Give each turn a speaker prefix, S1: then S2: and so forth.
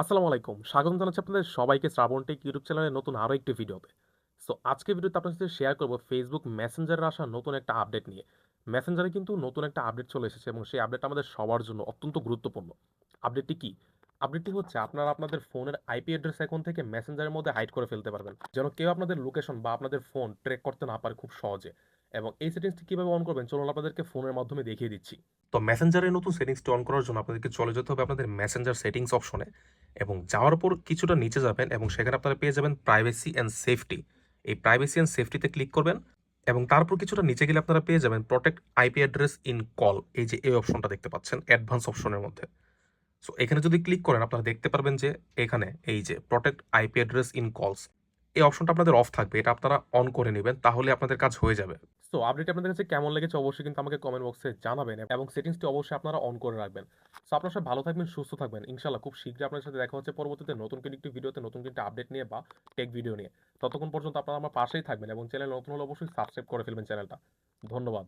S1: আসসালামু আলাইকুম। স্বাগত জানাচ্ছি আপনাদের সবাইকে শ্রাবণ টেক ইউটিউব চ্যানেলে নতুন আরও একটি ভিডিওতে। সো আজকে ভিডিওতে আপনার সাথে শেয়ার করব ফেসবুক মেসেঞ্জারের আসা নতুন একটা আপডেট নিয়ে। মেসেঞ্জারে কিন্তু নতুন একটা আপডেট চলে এসেছে এবং সেই আপডেটটা আমাদের সবার জন্য অত্যন্ত গুরুত্বপূর্ণ। আপডেটটি কি? আপডেটটি হচ্ছে আপনারা আপনাদের ফোনের আইপি অ্যাড্রেস এখন থেকে মেসেঞ্জারের মধ্যে হাইড করে ফেলতে পারবেন। যেন কেউ আপনাদের লোকেশন বা আপনাদের ফোন ট্রেক করতে না পারে খুব সহজে। এবং এই সেটিংসটি কীভাবে অন করবেন? চলুন আপনাদেরকে ফোনের মাধ্যমে দেখিয়ে দিচ্ছি। তো মেসেঞ্জারের নতুন সেটিংসটি অন করার জন্য আপনাদেরকে চলে যেতে হবে আপনাদের মেসেঞ্জার সেটিংস অপশনে এবং যাওয়ার পর কিছুটা নিচে যাবেন এবং সেখানে আপনারা পেয়ে যাবেন প্রাইভেসি অ্যান্ড সেফটি এই প্রাইভেসি অ্যান্ড সেফটিতে ক্লিক করবেন এবং তারপর কিছুটা নিচে গেলে আপনারা পেয়ে যাবেন protect IP address in call এই যে এই অপশনটা দেখতে পাচ্ছেন অ্যাডভান্স অপশনের মধ্যে। সো এখানে যদি ক্লিক করেন, আপনারা দেখতে পারবেন যে এখানে এই যে প্রোটেক্ট আইপি অ্যাড্রেস ইন কলস এই অপশনটা আপনাদের অফ থাকবে, এটা আপনারা অন করে নেবেন, তাহলে আপনাদের কাজ হয়ে যাবে। সো আপডেট আপনাদের কাছে কেমন লেগেছে অবশ্যই কিন্তু আমাকে কমেন্ট বক্সে জানাবেন এবং সেটিংসটি অবশ্যই আপনারা অন করে রাখবেন। সো আপনারা সব ভালো থাকবেন, সুস্থ থাকবেন। ইনশাল্লাহ খুব শীঘ্রই আপনার সাথে দেখা হচ্ছে পরবর্তীতে নতুন কোনো একটি ভিডিওতে নতুন কিন্তু আপডেট নিয়ে বা টেক ভিডিও নিয়ে। ততক্ষণ পর্যন্ত আপনারা আমার পাশেই থাকবেন এবং চ্যানেল নতুন হলে অবশ্যই সাবস্ক্রাইব করে ফেলবেন চ্যানেলটা ধন্যবাদ।